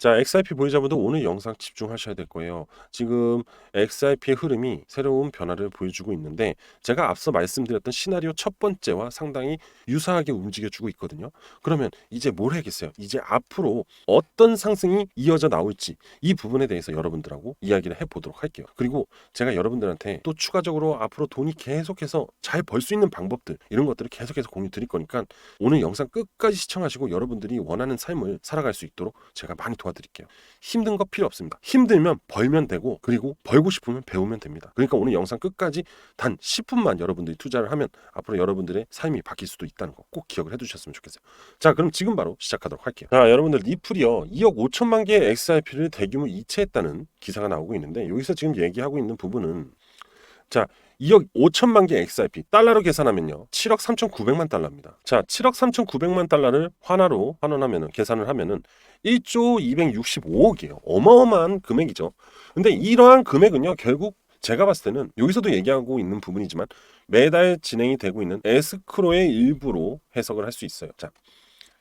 자, XRP 보유자분들 오늘 영상 집중하셔야 될 거예요. 지금 XRP의 흐름이 새로운 변화를 보여주고 있는데 제가 앞서 말씀드렸던 시나리오 첫 번째와 상당히 유사하게 움직여주고 있거든요. 그러면 이제 뭘 해야겠어요? 이제 앞으로 어떤 상승이 이어져 나올지 이 부분에 대해서 여러분들하고 이야기를 해보도록 할게요. 그리고 제가 여러분들한테 또 추가적으로 앞으로 돈이 계속해서 잘 벌 수 있는 방법들 이런 것들을 계속해서 공유 드릴 거니까 오늘 영상 끝까지 시청하시고 여러분들이 원하는 삶을 살아갈 수 있도록 제가 많이 도와 드릴게요. 힘든 거 필요 없습니다. 힘들면 벌면 되고 그리고 벌고 싶으면 배우면 됩니다. 그러니까 오늘 영상 끝까지 단 10분만 여러분들이 투자를 하면 앞으로 여러분들의 삶이 바뀔 수도 있다는 거 꼭 기억을 해두셨으면 좋겠어요. 자 그럼 지금 바로 시작하도록 할게요. 자 여러분들 리플이요 2억 5천만 개의 XRP를 대규모 이체했다는 기사가 나오고 있는데 여기서 지금 얘기하고 있는 부분은 자 2억 5천만 개 XRP 달러로 계산하면요 7억 3,900만 달러입니다. 자 7억 3,900만 달러를 환화로 환원하면은 계산을 하면은 1조 265억이에요. 어마어마한 금액이죠. 근데 이러한 금액은요 결국 제가 봤을 때는 여기서도 얘기하고 있는 부분이지만 매달 진행이 되고 있는 에스크로의 일부로 해석을 할 수 있어요. 자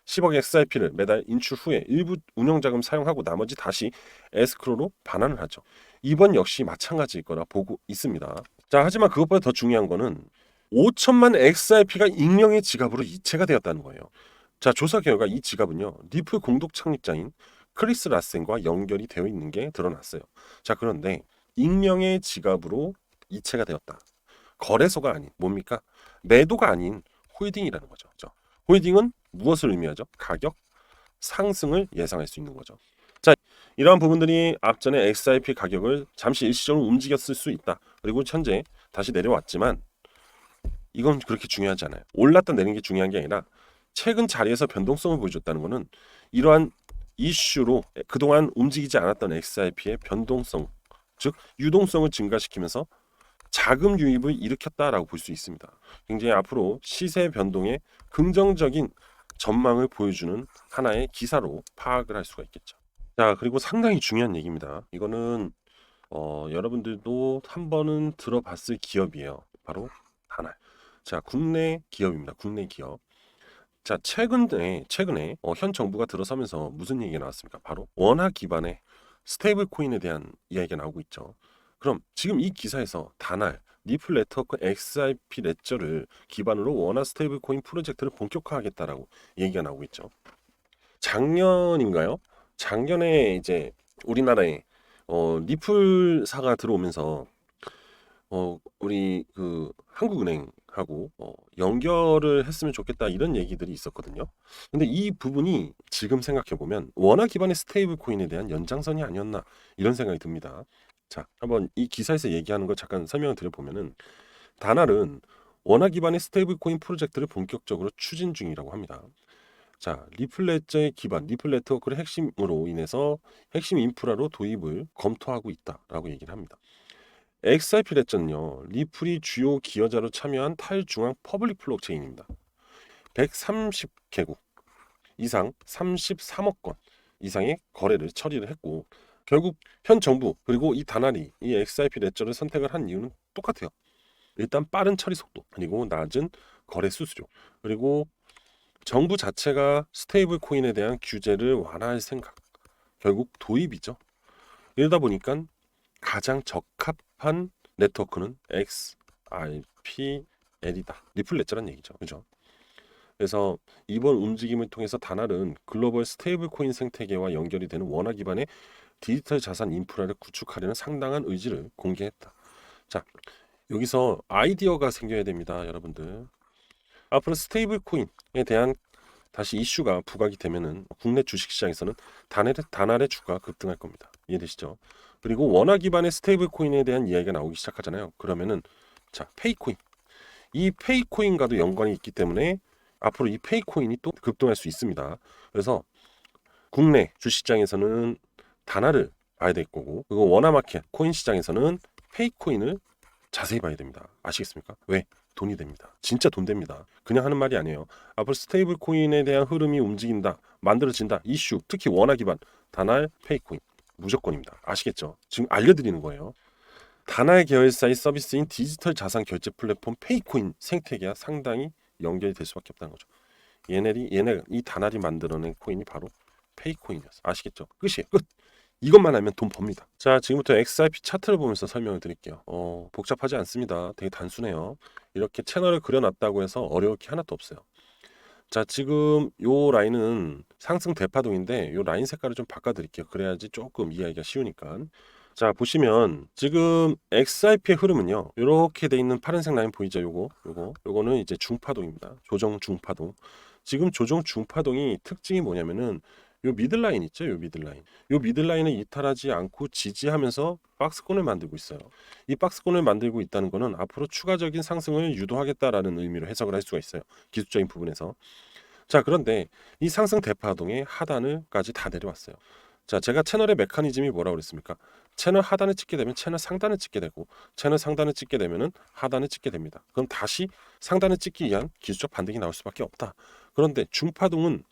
10억 XRP를 매달 인출 후에 일부 운영자금 사용하고 나머지 다시 에스크로로 반환을 하죠. 이번 역시 마찬가지일 거라 보고 있습니다. 자, 하지만 그것보다 더 중요한 거는 5천만 XRP가 익명의 지갑으로 이체가 되었다는 거예요. 자, 조사 결과 이 지갑은요. 리플 공동 창립자인 크리스 라센과 연결이 되어 있는 게 드러났어요. 자, 그런데 익명의 지갑으로 이체가 되었다. 거래소가 아닌 뭡니까? 매도가 아닌 홀딩이라는 거죠. 그죠? 홀딩은 무엇을 의미하죠? 가격 상승을 예상할 수 있는 거죠. 자, 이러한 부분들이 앞전에 XRP 가격을 잠시 일시적으로 움직였을 수 있다. 그리고 현재 다시 내려왔지만 이건 그렇게 중요하지 않아요. 올랐다 내리는 게 중요한 게 아니라 최근 자리에서 변동성을 보여줬다는 것은 이러한 이슈로 그동안 움직이지 않았던 XRP의 변동성, 즉 유동성을 증가시키면서 자금 유입을 일으켰다라고 볼 수 있습니다. 굉장히 앞으로 시세 변동에 긍정적인 전망을 보여주는 하나의 기사로 파악을 할 수가 있겠죠. 자, 그리고 상당히 중요한 얘기입니다. 이거는 어, 여러분들도 한 번은 들어봤을 기업이에요. 바로 하나. 자, 국내 기업입니다. 국내 기업. 자, 최근에 최근에 어, 현 정부가 들어서면서 무슨 얘기가 나왔습니까? 바로 원화 기반의 스테이블 코인에 대한 이야기가 나오고 있죠. 그럼 지금 이 기사에서 다날 리플 네트워크 XRP 레저를 기반으로 원화 스테이블 코인 프로젝트를 본격화하겠다라고 얘기가 나오고 있죠. 작년인가요? 작년에 이제 우리나라에 어, 리플사가 들어오면서 어, 우리 그 한국은행 하고 어, 연결을 했으면 좋겠다 이런 얘기들이 있었거든요. 근데 이 부분이 지금 생각해 보면 원화 기반의 스테이블 코인에 대한 연장선이 아니었나 이런 생각이 듭니다. 자, 한번 이 기사에서 얘기하는 걸 잠깐 설명을 드려보면은 다날은 원화 기반의 스테이블 코인 프로젝트를 본격적으로 추진 중이라고 합니다. 자, 리플레저의 기반, 리플 네트워크를 핵심으로 인해서 핵심 인프라로 도입을 검토하고 있다라고 얘기를 합니다. 레저는요, 리플이 주요 기여자로 참여한 탈중앙 퍼블릭 블록체인입니다. 130개국 이상 33억 건 이상의 거래를 처리를 했고 결국 현 정부 그리고 이 다나리 이 XRP 레저를 선택을 한 이유는 똑같아요. 일단 빠른 처리 속도 그리고 낮은 거래 수수료 그리고 정부 자체가 스테이블 코인에 대한 규제를 완화할 생각 결국 도입이죠. 이러다 보니까 가장 적합 한 네트워크는 XRPL이다. 리플레저란 얘기죠. 그죠? 그래서 이번 움직임을 통해서 다날은 글로벌 스테이블 코인 생태계와 연결이 되는 원화 기반의 디지털 자산 인프라를 구축하려는 상당한 의지를 공개했다. 자, 여기서 아이디어가 생겨야 됩니다, 여러분들. 앞으로 스테이블 코인에 대한 다시 이슈가 부각이 되면은 국내 주식시장에서는 단알의, 단알의 주가 급등할 겁니다. 이해되시죠? 그리고 원화 기반의 스테이블 코인에 대한 이야기가 나오기 시작하잖아요. 그러면은 자 페이코인 이 페이코인과도 연관이 있기 때문에 앞으로 이 페이코인이 또 급등할 수 있습니다. 그래서 국내 주식시장에서는 단알을 봐야 될 거고 그리고 원화 마켓 코인 시장에서는 페이코인을 자세히 봐야 됩니다. 아시겠습니까? 왜? 돈이 됩니다. 진짜 돈 됩니다. 그냥 하는 말이 아니에요. 앞으로 스테이블 코인에 대한 흐름이 움직인다, 만들어진다, 이슈, 특히 원화 기반, 단알, 페이코인 무조건입니다. 아시겠죠? 지금 알려드리는 거예요. 단알 계열사의 서비스인 디지털 자산 결제 플랫폼 페이코인 생태계와 상당히 연결이 될 수밖에 없다는 거죠. 얘네들이 얘네 이 단알이 만들어낸 코인이 바로 페이코인이었어. 아시겠죠? 끝이에요. 끝. 이것만 하면 돈 법니다. 자, 지금부터 XRP 차트를 보면서 설명을 드릴게요. 어, 복잡하지 않습니다. 되게 단순해요. 이렇게 채널을 그려놨다고 해서 어려울 게 하나도 없어요. 자, 지금 요 라인은 상승 대파동인데 요 라인 색깔을 좀 바꿔드릴게요. 그래야지 조금 이해하기가 쉬우니까. 자, 보시면 지금 XRP의 흐름은요. 이렇게 돼 있는 파란색 라인 보이죠? 요거, 요거, 요거는 이제 중파동입니다. 조정 중파동. 지금 조정 중파동이 특징이 뭐냐면은 요 미들라인 있죠? 요 미들라인. 요 미들라인을 이탈하지 않고 지지하면서 박스권을 만들고 있어요. 이 박스권을 만들고 있다는 거는 앞으로 추가적인 상승을 유도하겠다라는 의미로 해석을 할 수가 있어요. 기술적인 부분에서. 자, 그런데 이 상승 대파동의 하단을까지 다 내려왔어요. 자, 제가 채널의 메커니즘이 뭐라고 그랬습니까? 채널 하단을 찍게 되면 채널 상단을 찍게 되고 채널 상단을 찍게 되면은 하단을 찍게 됩니다. 그럼 다시 상단을 찍기 위한 기술적 반등이 나올 수밖에 없다. 그런데 중파동은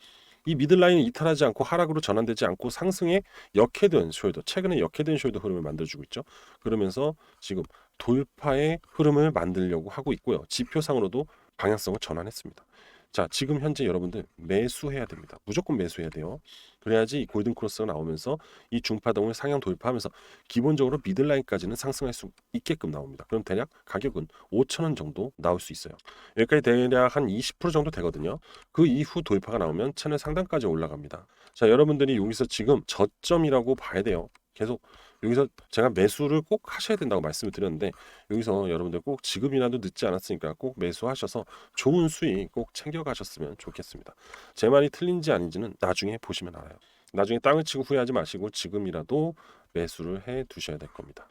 이 미들라인을 이탈하지 않고 하락으로 전환되지 않고 상승에 역헤드앤 숄더 최근에 역헤드앤 숄더 흐름을 만들어주고 있죠. 그러면서 지금 돌파의 흐름을 만들려고 하고 있고요. 지표상으로도 방향성을 전환했습니다. 자, 지금 현재 여러분들 매수해야 됩니다. 무조건 매수해야 돼요. 그래야지 이 골든 크로스가 나오면서 이 중파동을 상향 돌파하면서 기본적으로 미들라인까지는 상승할 수 있게끔 나옵니다. 그럼 대략 가격은 5,000원 정도 나올 수 있어요. 여기까지 대략 한 20% 정도 되거든요. 그 이후 돌파가 나오면 채널 상단까지 올라갑니다. 자, 여러분들이 여기서 지금 저점이라고 봐야 돼요. 계속 여기서 제가 매수를 꼭 하셔야 된다고 말씀을 드렸는데 여기서 여러분들 꼭 지금이라도 늦지 않았으니까 꼭 매수하셔서 좋은 수익 꼭 챙겨가셨으면 좋겠습니다. 제 말이 틀린지 아닌지는 나중에 보시면 알아요. 나중에 땅을 치고 후회하지 마시고 지금이라도 매수를 해 두셔야 될 겁니다.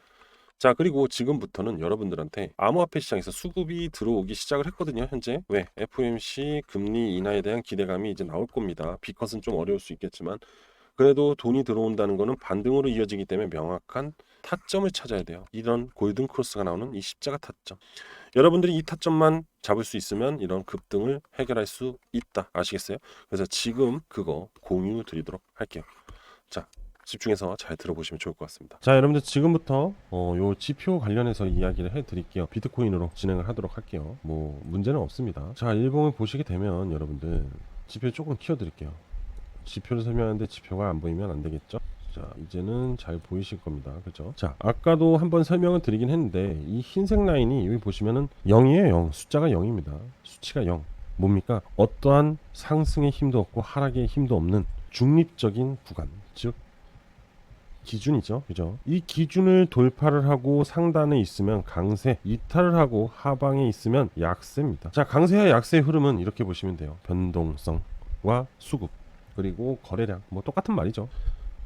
자 그리고 지금부터는 여러분들한테 암호화폐 시장에서 수급이 들어오기 시작을 했거든요 현재 왜 FOMC 금리 인하에 대한 기대감이 이제 나올 겁니다 비컷은 좀 어려울 수 있겠지만 그래도 돈이 들어온다는 거는 반등으로 이어지기 때문에 명확한 타점을 찾아야 돼요. 이런 골든 크로스가 나오는 이 십자가 타점. 여러분들이 이 타점만 잡을 수 있으면 이런 급등을 해결할 수 있다. 아시겠어요? 그래서 지금 그거 공유 드리도록 할게요. 자, 집중해서 잘 들어보시면 좋을 것 같습니다. 자, 여러분들 지금부터 어, 요 지표 관련해서 이야기를 해드릴게요. 비트코인으로 진행을 하도록 할게요. 뭐 문제는 없습니다. 자, 일봉을 보시게 되면 여러분들 지표 조금 키워드릴게요. 지표를 설명하는데 지표가 안 보이면 안 되겠죠? 자, 이제는 잘 보이실 겁니다. 그죠? 자, 아까도 한번 설명을 드리긴 했는데 이 흰색 라인이 여기 보시면은 0이에요. 0. 숫자가 0입니다. 수치가 0. 뭡니까? 어떠한 상승의 힘도 없고 하락의 힘도 없는 중립적인 구간. 즉 기준이죠. 그죠? 이 기준을 돌파를 하고 상단에 있으면 강세, 이탈을 하고 하방에 있으면 약세입니다. 자, 강세와 약세의 흐름은 이렇게 보시면 돼요. 변동성과 수급. 그리고 거래량 뭐 똑같은 말이죠.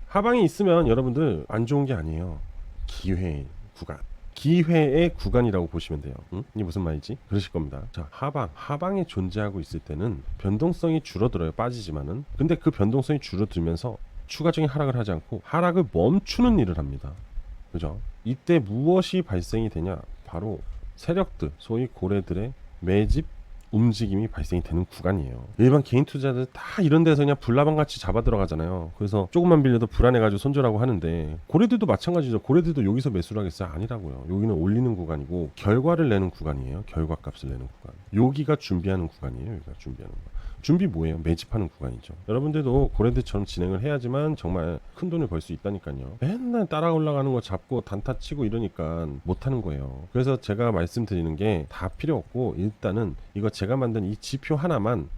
하방이 있으면 여러분들 안 좋은 게 아니에요. 기회 구간. 기회의 구간이라고 보시면 돼요. 응? 이게 무슨 말이지? 그러실 겁니다. 자, 하방. 하방에 존재하고 있을 때는 변동성이 줄어들어요. 빠지지만은. 근데 그 변동성이 줄어들면서 추가적인 하락을 하지 않고 하락을 멈추는 일을 합니다. 그죠? 이때 무엇이 발생이 되냐? 바로 세력들, 소위 고래들의 매집 움직임이 발생이 되는 구간이에요. 일반 개인 투자들 다 이런 데서 그냥 불나방 같이 잡아 들어가잖아요. 그래서 조금만 빌려도 불안해가지고 손절하고 하는데 고래들도 마찬가지죠. 고래들도 여기서 매수를 하겠어요? 아니라고요. 여기는 올리는 구간이고 결과를 내는 구간이에요. 결과값을 내는 구간. 여기가 준비하는 구간이에요. 여기가 준비하는 구간. 준비 뭐예요? 매집하는 구간이죠. 여러분들도 고래들처럼 진행을 해야지만 정말 큰 돈을 벌 수 있다니까요. 맨날 따라 올라가는 거 잡고 단타 치고 이러니까 못하는 거예요. 그래서 제가 말씀드리는 게 다 필요 없고 일단은 이거 제가 만든 이 지표 하나만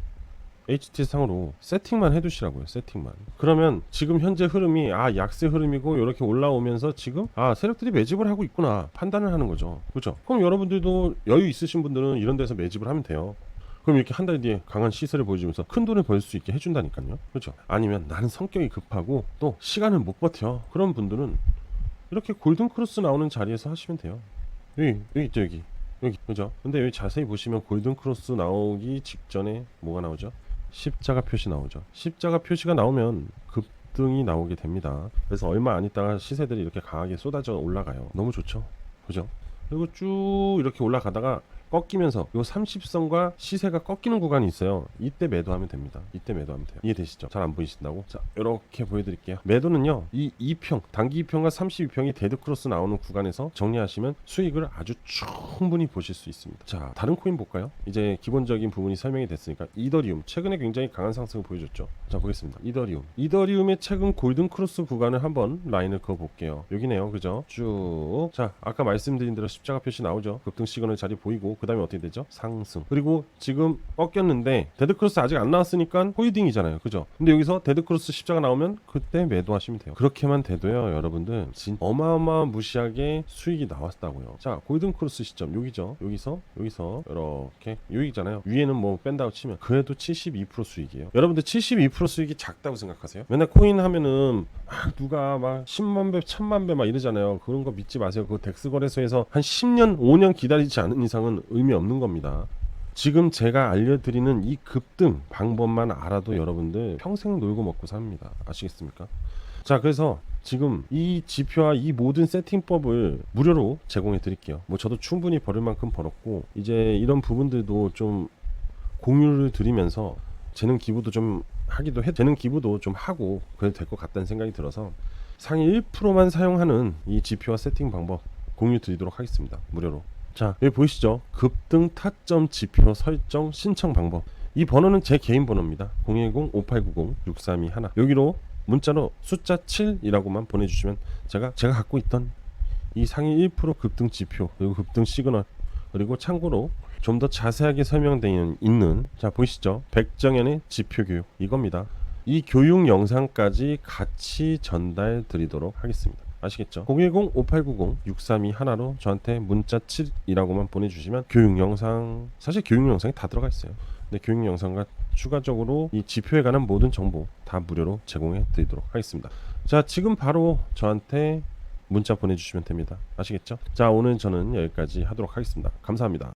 HT 상으로 세팅만 해두시라고요. 세팅만. 그러면 지금 현재 흐름이 아 약세 흐름이고 이렇게 올라오면서 지금 아 세력들이 매집을 하고 있구나 판단을 하는 거죠. 그렇죠? 그럼 여러분들도 여유 있으신 분들은 이런 데서 매집을 하면 돼요. 그럼 이렇게 한 달 뒤에 강한 시세를 보여주면서 큰 돈을 벌 수 있게 해준다니까요. 그렇죠? 아니면 나는 성격이 급하고 또 시간을 못 버텨. 그런 분들은 이렇게 골든 크로스 나오는 자리에서 하시면 돼요. 여기 여기 있죠 여기 여기 그죠? 근데 여기 자세히 보시면 골든 크로스 나오기 직전에 뭐가 나오죠? 십자가 표시 나오죠. 십자가 표시가 나오면 급 등이 나오게 됩니다. 그래서 얼마 안 있다가 시세들이 이렇게 강하게 쏟아져 올라가요. 너무 좋죠. 그죠? 그리고 쭉 이렇게 올라가다가 꺾이면서 요 30선과 시세가 꺾이는 구간이 있어요. 이때 매도하면 됩니다. 이때 매도하면 돼요. 이해되시죠? 잘 안 보이신다고? 자, 이렇게 보여드릴게요. 매도는요, 이 2평, 단기 2평과 32평이 데드 크로스 나오는 구간에서 정리하시면 수익을 아주 충분히 보실 수 있습니다. 자, 다른 코인 볼까요? 이제 기본적인 부분이 설명이 됐으니까 이더리움 최근에 굉장히 강한 상승을 보여줬죠. 자, 보겠습니다. 이더리움. 이더리움의 최근 골든 크로스 구간을 한번 라인을 그어 볼게요. 여기네요. 그죠? 쭉. 자, 아까 말씀드린 대로 십자가 표시 나오죠. 급등 시그널 자리 보이고 그 다음에 어떻게 되죠? 상승. 그리고 지금 꺾였는데 데드 크로스 아직 안 나왔으니까 홀딩이잖아요. 그죠? 근데 여기서 데드 크로스 십자가 나오면 그때 매도하시면 돼요. 그렇게만 돼도요, 여러분들 진 어마어마 무시하게 수익이 나왔다고요. 자, 골든 크로스 시점 여기죠. 여기서 여기서 이렇게 여기잖아요. 위에는 뭐 뺀다고 치면 그래도 72% 수익이에요. 여러분들 72% 수익이 작다고 생각하세요? 맨날 코인 하면은 막 누가 막 10만 배, 1000만 배 막 이러잖아요. 그런 거 믿지 마세요. 그 덱스 거래소에서 한 10년, 5년 기다리지 않은 이상은 의미 없는 겁니다. 지금 제가 알려드리는 이 급등 방법만 알아도 여러분들 평생 놀고 먹고 삽니다. 아시겠습니까? 자, 그래서 지금 이 지표와 이 모든 세팅법을 무료로 제공해 드릴게요. 뭐 저도 충분히 벌을 만큼 벌었고 이제 이런 부분들도 좀 공유를 드리면서 재능 기부도 좀 하기도 해 재능 기부도 좀 하고 그래도 될 것 같다는 생각이 들어서 상위 1%만 사용하는 이 지표와 세팅 방법 공유 드리도록 하겠습니다. 무료로. 자, 여기 보이시죠? 급등 타점 지표 설정 신청 방법. 이 번호는 제 개인 번호입니다. 010-5890-6321. 여기로 문자로 숫자 7이라고만 보내주시면 제가 제가 갖고 있던 이 상위 1% 급등 지표 그리고 급등 시그널 그리고 참고로 좀 더 자세하게 설명되어 있는 자 보이시죠? 백정현의 지표 교육 이겁니다. 이 교육 영상까지 같이 전달 드리도록 하겠습니다. 아시겠죠? 010-5890-6321로 저한테 문자 7이라고만 보내주시면 교육 영상 사실 교육 영상이 다 들어가 있어요. 근데 교육 영상과 추가적으로 이 지표에 관한 모든 정보 다 무료로 제공해 드리도록 하겠습니다. 자 지금 바로 저한테 문자 보내주시면 됩니다. 아시겠죠? 자 오늘 저는 여기까지 하도록 하겠습니다. 감사합니다.